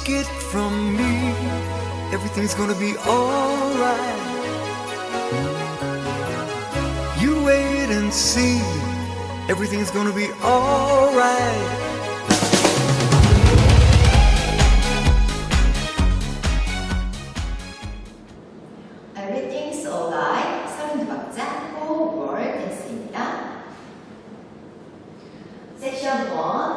took it from me. Everything's gonna be alright. You wait and see. Everything's gonna be alright. Everything's alright. 32박자 호월 댄스입니다. 섹션 1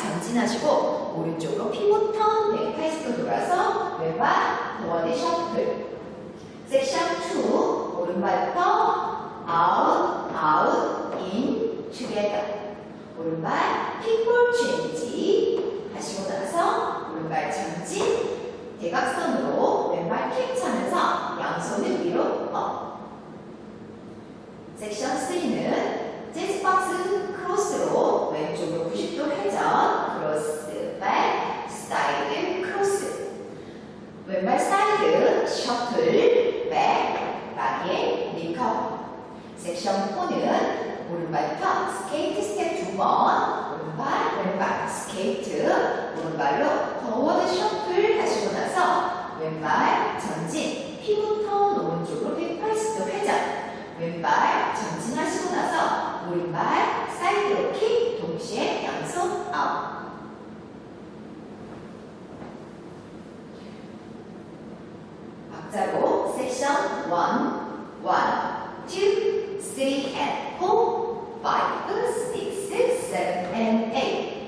전진하시고 오른쪽으로 피봇 턴 180도 돌아서 왼발 포워드 셔플 섹션 2 오른발 턱 아웃 아웃 인 투게더. 오른발 킥볼 체인지 하시고 나서 오른발 전진 대각선으로 왼발 킥 차면서 양손을 위로 업. 섹션 3는 재즈박스 크로스로 왼쪽으로 90도 회전 크로스 백 사이드 크로스 왼발 사이드 셔틀 백 바디에 리커버 섹션 4는 오른발 턱 스케이트 스텝 두 번 오른발 스케이트 오른발로 더워드 셔플 하시고 나서 왼발 전진 피부 턴 오른쪽으로 180도 회전. 왼발 전진하시고 나서 오른발 사이드로 킥 동시에 양손 아웃. 박자로 섹션 1, 1, 2, 3 and 4, 5, 6, 7 and 8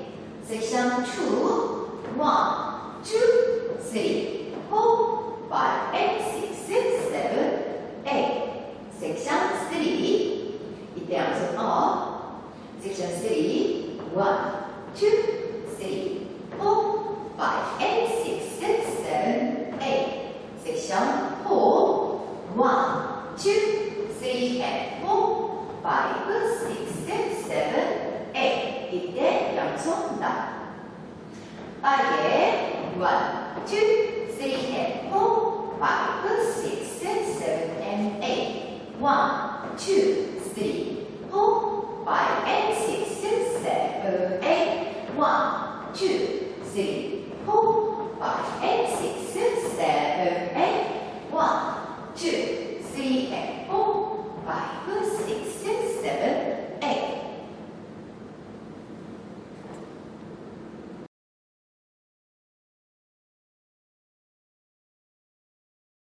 섹션 2, 1, 2, 3, 4, 5, and 6, 7, 8 섹션 3 이때 양손 업 섹션 3, 1, 2, 3, 4, 5, and 6, 7, 8 섹션 4, 1, 2, 3, and 4, 5, 6, 7, 8 이때 양손 나 빠르게 1, 2, 3, and 4, 5, 6, 7, and 8 1, 2, 3, 4, 5, and 6, 7, 8 1, 2, 3, 4, 5, and